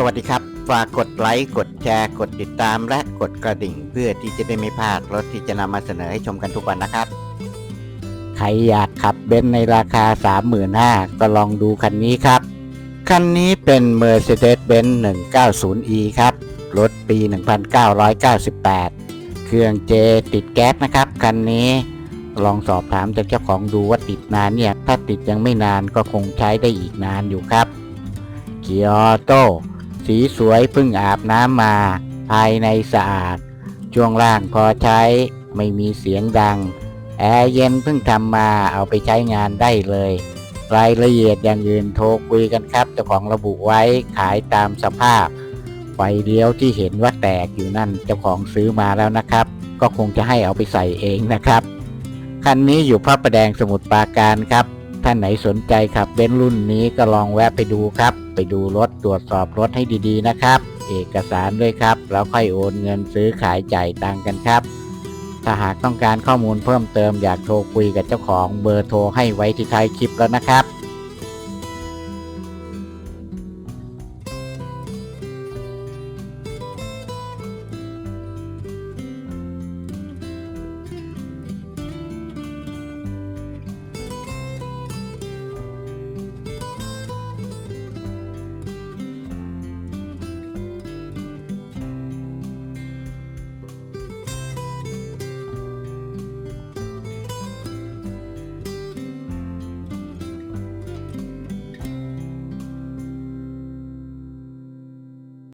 สวัสดีครับ ฝากกดไลค์ กดแชร์ กดติดตามและกดกระดิ่ง เพื่อที่จะได้ไม่พลาดรถที่จะนำมาเสนอให้ชมกันทุกวันนะครับ ใครอยากขับเบนซ์ในราคา 35,000ก็ลองดูคันนี้ครับ คันนี้เป็น Mercedes-Benz 190e ครับ รถปี 1998 เครื่องเจติดแก๊สนะครับ คันนี้ลองสอบถามจากเจ้าของดูว่าติดนานเนี่ย ถ้าติดยังไม่นานก็คงใช้ได้อีกนานอยู่ครับ เกียร์ออโต้ สีสวยเพิ่งอาบน้ำมา ภายในสะอาด ช่วงล่างพอใช้ไม่มีเสียงดัง แอร์เย็นเพิ่งทำมาเอาไปใช้งานได้เลย รายละเอียดอย่างอื่นโทรคุยกันครับเจ้าของระบุไว้ขายตามสภาพ ไฟเลี้ยวที่เห็นว่าแตกอยู่นั่นเจ้าของซื้อมาแล้วนะครับ ก็คงจะให้เอาไปใส่เองนะครับ คันนี้อยู่พระประแดงสมุทรปราการครับ ท่านไหนสนใจขับเบนซ์รุ่นนี้ก็ลองแวะไปดูครับ ไปดูรถตรวจสอบรถให้ดีๆนะครับ เอกสารด้วยครับ แล้วค่อยโอนเงินซื้อขายจ่ายตังกันครับ ถ้าหากต้องการข้อมูลเพิ่มเติมอยากโทรคุยกับเจ้าของเบอร์โทรให้ไว้ที่ท้ายคลิปแล้วนะครับ